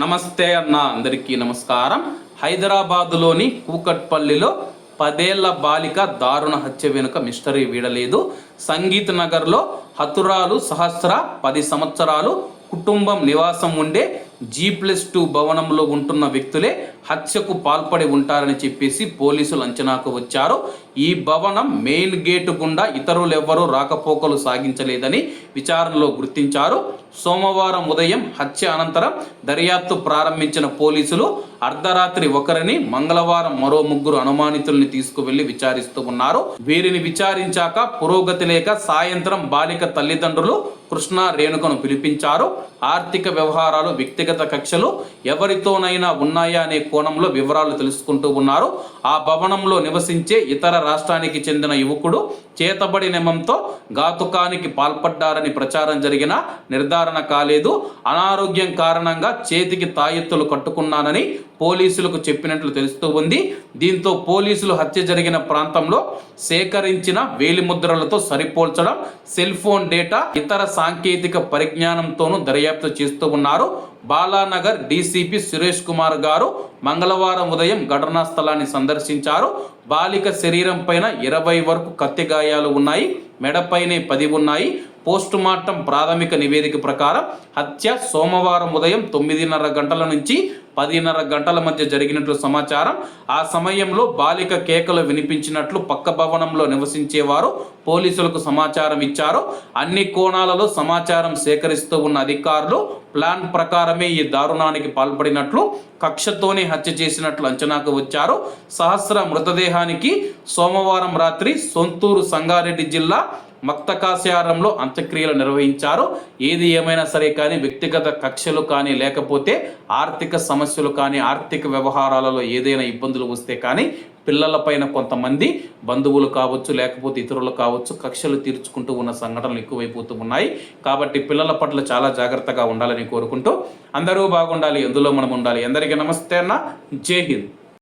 నమస్తే అన్న అందరికీ నమస్కారం. హైదరాబాదులోని కూకట్పల్లిలో పదేళ్ళ బాలిక దారుణ హత్య వెనుక మిస్టరీ వీడలేదు. సంగీత్ నగర్లో హతురాలు సహస్ర పది సంవత్సరాలు కుటుంబం నివాసం ఉండే జీ ప్లస్ టూ భవనంలో ఉంటున్న వ్యక్తులే హత్యకు పాల్పడి ఉంటారని చెప్పేసి పోలీసులు అంచనాకు వచ్చారు. ఈ భవనం మెయిన్ గేటు గుండా ఇతరులు ఎవ్వరూ రాకపోకలు సాగించలేదని విచారణలో గుర్తించారు. సోమవారం ఉదయం హత్య అనంతరం దర్యాప్తు ప్రారంభించిన పోలీసులు అర్ధరాత్రి ఒకరిని మంగళవారం మరో ముగ్గురు అనుమానితుల్ని తీసుకువెళ్ళి విచారిస్తూ ఉన్నారు. వీరిని విచారించాక పురోగతి లేక సాయంత్రం బాలిక తల్లిదండ్రులు కృష్ణ రేణుకను పిలిపించారు. ఆర్థిక వ్యవహారాలు వ్యక్తిగత కక్షలు ఎవరితోనైనా ఉన్నాయా అనే కోణంలో వివరాలు తెలుసుకుంటూ ఉన్నారు. ఆ భవనంలో నివసించే ఇతర రాష్ట్రానికి చెందిన యువకుడు చేతబడి నెమంతో ఘాతుకానికి పాల్పడ్డారని ప్రచారం జరిగిన నిర్ధారణ కాలేదు. అనారోగ్యం కారణంగా చేతికి తాయెత్తులు కట్టుకున్నానని పోలీసులకు చెప్పినట్లు తెలుస్తూ ఉంది. దీంతో పోలీసులు హత్య జరిగిన ప్రాంతంలో సేకరించిన వేలిముద్రలతో సరిపోల్చడం సెల్ ఫోన్ డేటా ఇతర సాంకేతిక పరిజ్ఞానంతోనూ దర్యాప్తు చేస్తూ ఉన్నారు. బాలానగర్ డీసీపీ సురేష్ కుమార్ గారు మంగళవారం ఉదయం ఘటనా స్థలాన్ని సందర్శించారు. బాలిక శరీరం పైన ఇరవై వరకు కత్తి గాయాలు ఉన్నాయి. మెడపైనే పది ఉన్నాయి. పోస్టుమార్టం ప్రాథమిక నివేదిక ప్రకారం హత్య సోమవారం ఉదయం తొమ్మిదిన్నర గంటల నుంచి పదిన్నర గంటల మధ్య జరిగినట్లు సమాచారం. ఆ సమయంలో బాలిక కేకలు వినిపించినట్లు పక్క భవనంలో నివసించేవారు పోలీసులకు సమాచారం ఇచ్చారు. అన్ని కోణాలలో సమాచారం సేకరిస్తూ ఉన్న అధికారులు ప్లాన్ ప్రకారమే ఈ దారుణానికి పాల్పడినట్లు కక్షతోనే హత్య చేసినట్లు అంచనాకు వచ్చారు. సహస్ర మృతదేహానికి సోమవారం రాత్రి సొంతూరు సంగారెడ్డి జిల్లా మక్తకాశారంలో అంత్యక్రియలు నిర్వహించారు. ఏది ఏమైనా సరే కానీ వ్యక్తిగత కక్షలు కానీ లేకపోతే ఆర్థిక సమస్యలు కానీ ఆర్థిక వ్యవహారాలలో ఏదైనా ఇబ్బందులు వస్తే కానీ పిల్లలపైన కొంతమంది బంధువులు కావచ్చు లేకపోతే ఇతరులు కావచ్చు కక్షలు తీర్చుకుంటూ ఉన్న సంఘటనలు ఎక్కువైపోతూ ఉన్నాయి. కాబట్టి పిల్లల పట్ల చాలా జాగ్రత్తగా ఉండాలని కోరుకుంటూ అందరూ బాగుండాలి ఎందులో మనం ఉండాలి. అందరికీ నమస్తే అన్న. జై హింద్.